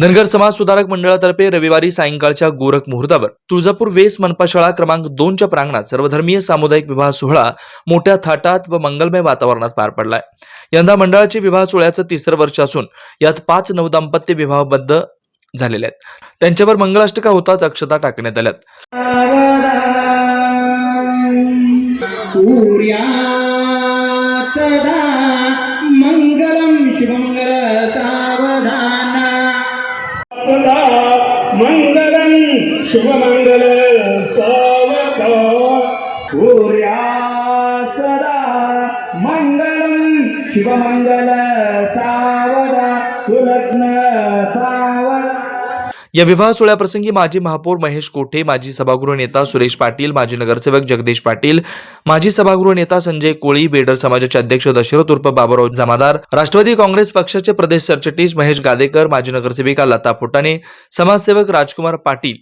धनगर समाज सुधारक मंडळातर्फे रविवारी सायंकाळच्या गोरख मुहूर्तावर तुळजापूर वेस मनपा शाळा क्रमांक दोनच्या प्रांगणात सर्वधर्मीय सामुदायिक विवाह सोहळा मोठ्या थाटात व मंगलमय वातावरणात पार पडलाय. यंदा मंडळाचे विवाह सोहळ्याचं तिसरं वर्ष असून यात पाच नवदाम्पत्य विवाहबद्ध झालेले आहेत. त्यांच्यावर मंगलाष्टका होताच अक्षता टाकण्यात आल्यात. मंगलम शुभमंगल सदा मङ्गलं सुलग्न या विवाह सोहळ्याप्रसंगी माजी महापौर महेश कोठे माजी सभागृह नेता सुरेश पाटील माजी नगरसेवक जगदीश पाटील माजी सभागृह नेता संजय कोळी बेडर समाजाचे अध्यक्ष दशरथ उर्फ बाबुराव जमादार राष्ट्रवादी काँग्रेस पक्षाचे प्रदेश सरचिटणीस महेश गादेकर माजी नगरसेविका लता फुटाणे समाजसेवक राजकुमार पाटील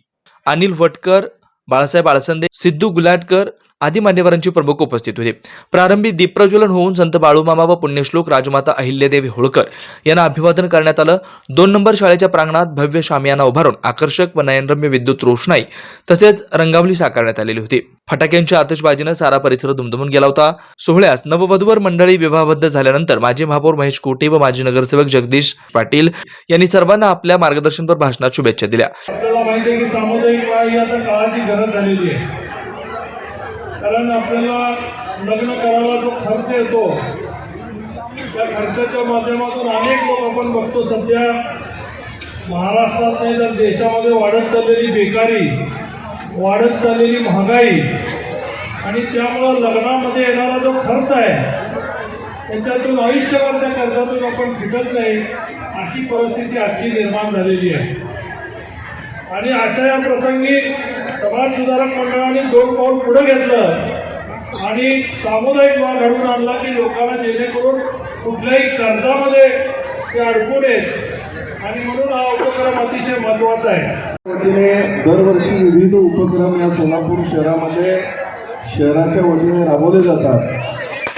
अनिल वटकर बाळासाहेब आळसंदे सिद्धू गुलाटकर आदी मान्यवरांची प्रमुख उपस्थित होते. प्रारंभी दीपप्रज्वलन होऊन संत बाळूमामा व पुण्यश्लोक राजमाता अहिल्यादेवी होळकर यांना अभिवादन करण्यात आलं. दोन नंबर शाळेच्या प्रांगणात भव्य शामियाना उभारून आकर्षक व नयनरम्य विद्युत रोषणाई तसेच रंगावली साकारण्यात आलेली होती. फटाक्यांच्या आतषबाजीनं सारा परिसर दुमदुमून गेला होता. सोहळ्यास नववधूवर मंडळी विवाहबद्ध झाल्यानंतर माजी महापौर महेश कोटे व माजी नगरसेवक जगदीश पाटील यांनी सर्वांना आपल्या मार्गदर्शनपर भाषणात शुभेच्छा दिल्या. कारण आपल्याला लग्न करायला जो खर्च येतो त्या खर्चाच्या माध्यमातून अनेक लोक आपण बघतो सध्या महाराष्ट्रात नाही तर देशामध्ये वाढत चाललेली बेकारी वाढत चाललेली महागाई आणि त्यामुळं लग्नामध्ये येणारा जो खर्च आहे त्याच्यातून आयुष्यभर त्या कर्जातून आपण फिटत नाही अशी परिस्थिती आजची निर्माण झालेली आहे. आणि अशा या प्रसंगी समाज सुधारक मंडळाने दोन पाऊल पुढे घेतलं. आणि सामुदायिक वाद घडवून आणला की लोकांना जेणेकरून कुठल्याही कर्जामध्ये ते अडकू नयेत. आणि म्हणून हा उपक्रम अतिशय महत्त्वाचा आहे. वतीने दरवर्षी विविध उपक्रम या सोलापूर शहरामध्ये शहराच्या वतीने राबवले जातात.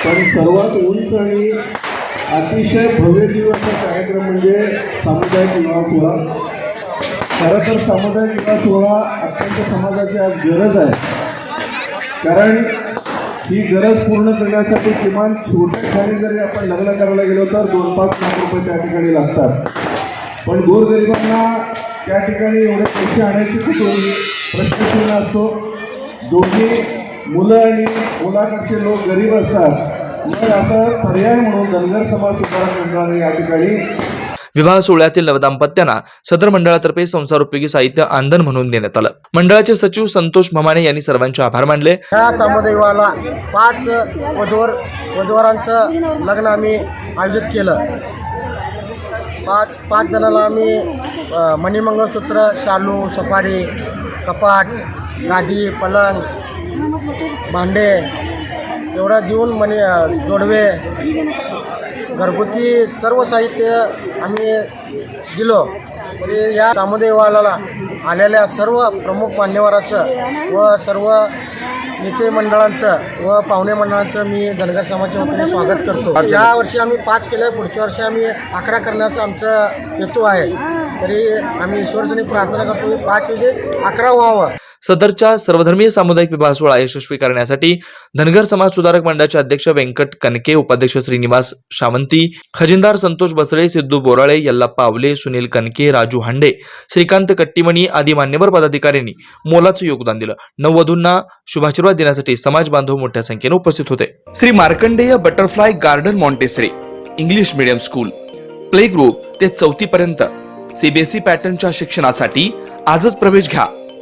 पण सर्वात उंच आणि अतिशय भव्य दिवस कार्यक्रम म्हणजे सामुदायिक विवाह सोहळा. खरं तर सामुदायिक विकास सोहळा अत्यंत समाजाची आज गरज आहे. कारण ही गरज पूर्ण करण्यासाठी किमान छोट्या ठिकाणी जरी आपण लग्न करायला गेलो तर दोन पाच लाख रुपये त्या ठिकाणी लागतात. पण गोरगरिबांना त्या ठिकाणी एवढे पैसे आणायचे कुठून प्रश्न असतो. दोन्ही मुलं आणि मुलाकडचे लोक गरीब असतात. मग असं पर्याय म्हणून धनगर समाज सुधारणा मंडळाने या ठिकाणी विवाह सोहळ्यातील नवदाम्पत्यांना सदर मंडळातर्फे संसारोपयोगी साहित्य आंदन म्हणून देण्यात आलं. मंडळाचे सचिव संतोष भमाने यांनी सर्वांचे आभार मानले. या सामुदायिकवाला पाच वधूवर वधूवरांचं लग्न आम्ही आयोजित केलं. पाच पाच जणाला आम्ही मणिमंगळसूत्र शालू सफारी कपाट गादी पलंग भांडे एवढं देऊन मणी जोडवे घरगुती सर्व साहित्य आम्ही दिलो. म्हणजे या सामुदायिकवाला आलेल्या सर्व प्रमुख मान्यवराचं व सर्व नेते मंडळांचं व पाहुणे मंडळांचं मी धनगर समाजच्या वतीने स्वागत करतो. ज्या वर्षी आम्ही पाच केलं पुढच्या वर्षी आम्ही अकरा करण्याचा आमचा हेतू आहे. तरी आम्ही ईश्वरजनी प्रार्थना करतो पाच म्हणजे अकरा व्हावं. सदरच्या सर्वधर्मीय सामुदायिक विवाह सोहळा यशस्वी करण्यासाठी धनगर समाज सुधारक मंडळाचे अध्यक्ष व्यंकट कनके उपाध्यक्ष श्रीनिवास सावंती खजिनदार संतोष बसळे सिद्धू बोराळे यल्लाप्पा आवले सुनील कनके राजू हांडे श्रीकांत कट्टीमणी आदी मान्यवर पदाधिकाऱ्यांनी मोलाचं योगदान दिलं. नववधूंना शुभाशीर्वाद देण्यासाठी समाज बांधव मोठ्या संख्येने उपस्थित होते. Shri Markandey butterfly garden Montessori English medium school play group ते चौथी पर्यंत सीबीएसई पॅटर्नच्या शिक्षणासाठी आजच प्रवेश घ्या.